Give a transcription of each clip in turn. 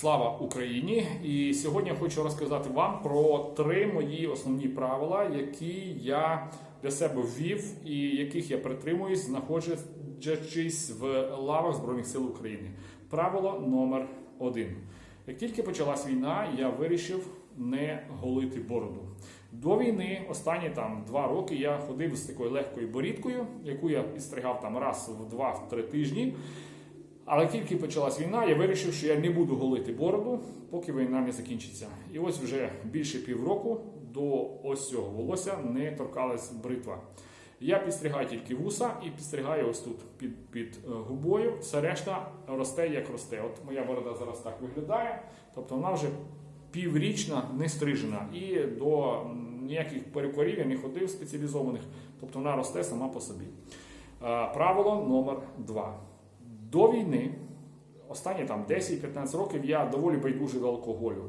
Слава Україні! І сьогодні я хочу розказати вам про три мої основні правила, які я для себе ввів і яких я притримуюсь, знаходячись в лавах Збройних сил України. Правило номер один. Як тільки почалась війна, я вирішив не голити бороду. До війни останні там два роки я ходив з такою легкою борідкою, яку я підстригав там раз в два-три тижні. Але тільки почалась війна, я вирішив, що я не буду голити бороду, поки війна не закінчиться. І ось вже більше півроку до ось цього волосся не торкалась бритва. Я підстригаю тільки вуса і підстригаю ось тут під, під е, губою. Все решта росте як росте. От моя борода зараз так виглядає. Тобто вона вже піврічна не стрижена. І до ніяких перекорів я не ходив спеціалізованих. Тобто вона росте сама по собі. Е, Правило номер два. До війни, останні там 10-15 років, я доволі байдужий до алкоголю.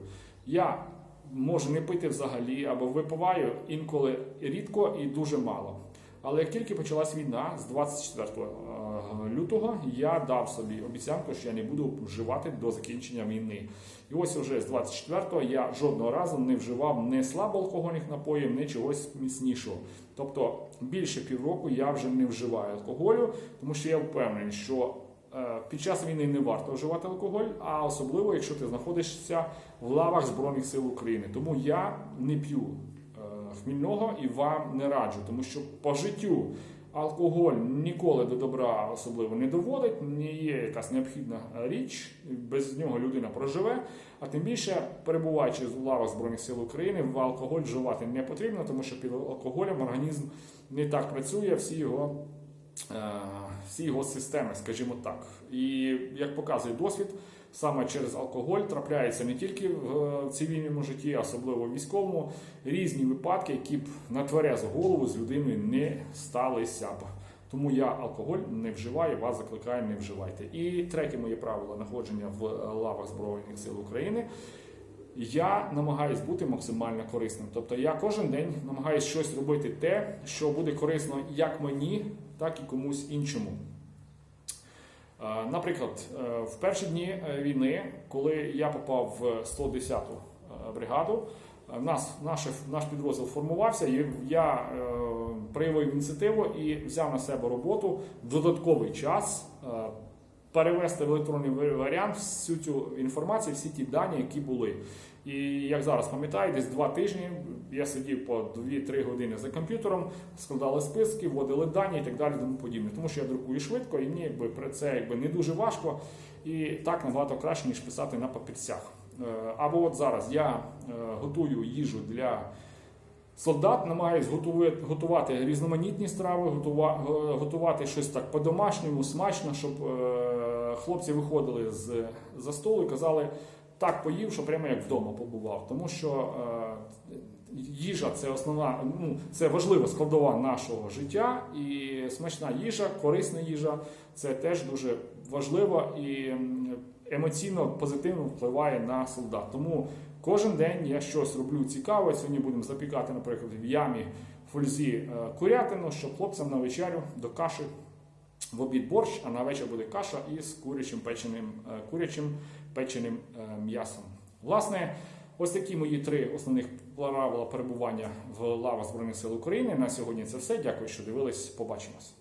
Я можу не пити взагалі або випиваю інколи рідко і дуже мало. Але як тільки почалась війна з 24 е, лютого, я дав собі обіцянку, що я не буду вживати до закінчення війни. І ось уже з 24-го я жодного разу не вживав не слабоалкогольних напоїв, не чогось міцнішого. Тобто більше півроку я вже не вживаю алкоголю, тому що я впевнений, що Під час війни не варто вживати алкоголь, а особливо, якщо ти знаходишся в лавах Збройних сил України. Тому я не п'ю е, хмільного і вам не раджу, тому що по життю алкоголь ніколи до добра особливо не доводить, не є якась необхідна річ, без нього людина проживе. А тим більше, перебуваючи в лавах Збройних сил України, в алкоголь вживати не потрібно, тому що під алкоголем організм не так працює, всі його. Е, всі його системи, скажімо так. І як показує досвід, саме через алкоголь трапляються не тільки в цивільному житті, а особливо в військовому, різні випадки, які б на тверезу голову з людиною не сталися б. Тому я алкоголь не вживаю, вас закликаю, не вживайте. І третє моє правило знаходження в лавах Збройних сил України. Я намагаюсь бути максимально корисним. Тобто я кожен день намагаюся щось робити те, що буде корисно як мені, так і комусь іншому. Наприклад, е, в перші дні е, війни, коли я попав в 110-ту е, бригаду, нас, наш, наш підрозділ формувався, і я проявив ініціативу і взяв на себе роботу в додатковий час перевести в електронний варіант всю цю інформацію, всі ті дані, які були. І як зараз пам'ятаю, десь два тижні я сидів по 2-3 години за комп'ютером, складали списки, вводили дані і так далі, тому подібне. Тому що я друкую швидко, і мені якби про це якби не дуже важко, і так набагато краще ніж писати на папірцях. Е, Або от зараз я е, готую їжу для. Солдат намагаюсь готувати, різноманітні страви, е, готувати щось так по-домашньому, смачно, щоб хлопці виходили з за столу і казали, так поїв, що прямо як вдома побував. Тому що їжа це основна, ну це важлива складова нашого життя, і смачна їжа, корисна їжа це теж дуже важливо і емоційно позитивно впливає на солдат. Тому Кожен день я щось роблю цікаве. Сьогодні будемо запікати, наприклад, в ямі фользі е, курятину, щоб хлопцям на вечерю до каші в обід борщ, а на вечір буде каша із курячим печеним, е, курячим печеним е, м'ясом. Власне, ось такі мої три основних правила перебування в лавах Збройних сил України. На сьогодні це все. Дякую, що дивились. Побачимось.